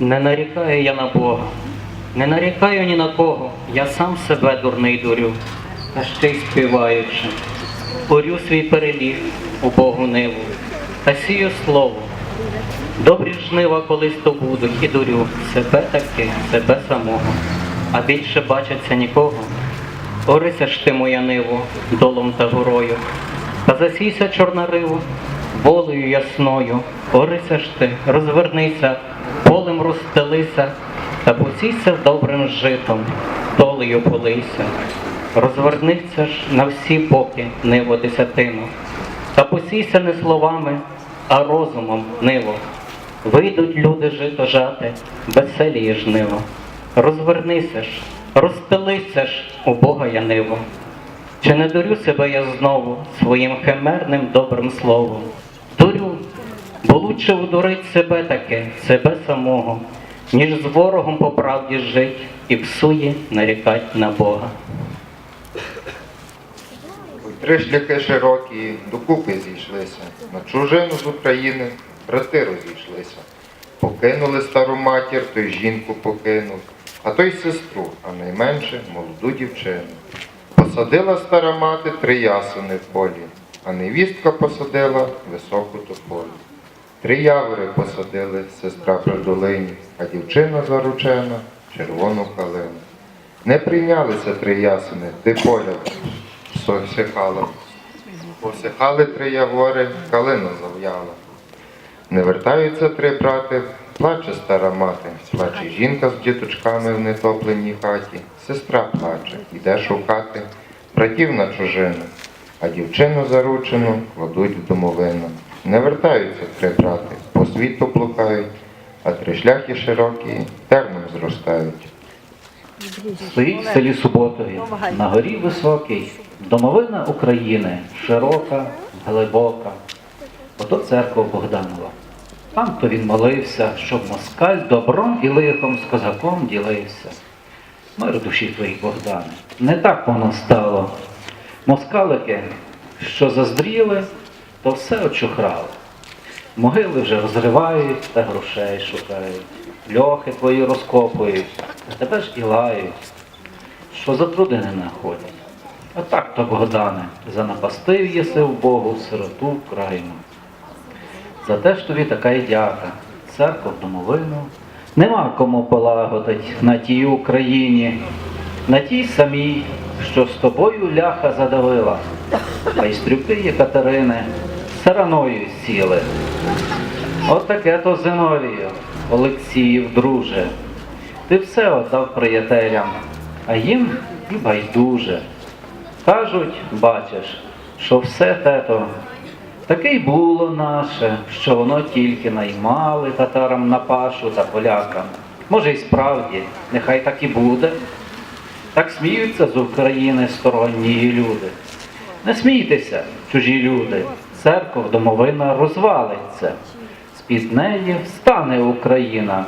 Не нарікаю я на Бога, не нарікаю ні на кого, я сам себе дурний дурю, та ще й співаючи. Орю свій переліг у Богу ниву, та сію слово. Добрі жнива колись то будуть і дурю. Себе таки, себе самого, а більше бачаться нікого. Орися ж ти моя ниву, долом та горою, та засійся чорнориву, волею ясною, орися ж ти, розвернися, полем розстелися, та посійся добрим житом, долею полийся. Розвернися ж на всі боки ниво десятину, та посійся не словами, а розумом ниво. Вийдуть люди жито жати, веселіє жниво. Розвернися ж, розстелися ж, у Бога я ниво. Чи не дурю себе я знову своїм химерним добрим словом? Бо лучше удурить себе таки, себе самого, ніж з ворогом по правді жить і всує нарікать на Бога. Три шляхи широкі докупи зійшлися, на чужину з України брати розійшлися. Покинули стару матір, той жінку покинув, а той сестру, а найменше молоду дівчину. Посадила стара мати три ясени в полі, а невістка посадила високу тополю. Три явори посадили сестра при долині, а дівчина заручена червону калину. Не прийнялися три ясени, ти поля всихала. Посихали три явори, калина зав'яла. Не вертаються три брати, плаче стара мати, плаче жінка з діточками в нетопленій хаті, сестра плаче, йде шукати братів на чужину, а дівчину заручену кладуть в домовину. Не вертаються три брати, по світу блукають, а три шляхи широкі терном зростають. Стоїть в селі Суботові, на горі високій, домовина України, широка, глибока. Ото церква Богданова. Там то він молився, щоб москаль добром і лихом з козаком ділився. Мир душі твоїй, Богдане, не так воно стало. Москалики, що заздріли, то все очухрали. Могили вже розривають та грошей шукають. Льохи твої розкопують, а тебе ж і лають, що за труди не находять. А так то, Богдане, занапастив єси в Богу сироту вкрайну. За те ж тобі така й дяка, церква в домовину. Нема кому полагодить на тій Україні, на тій самій, що з тобою ляха задавила, майстрюки Єкатерини сараною сіли. От таке то Зиновію, Олексіїв, друже. Ти все отдав приятелям, а їм і байдуже. Кажуть, бачиш, що все тето таке й було наше, що воно тільки наймали татарам на пашу та полякам. Може, й справді, нехай так і буде. Так сміються з України сторонні люди. Не смійтеся, чужі люди, церков домовина розвалиться, з-під неї встане Україна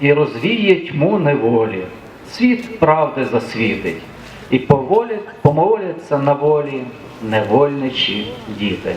і розвіє тьму неволі, світ правди засвітить, і поволі помоляться на волі невольничі діти.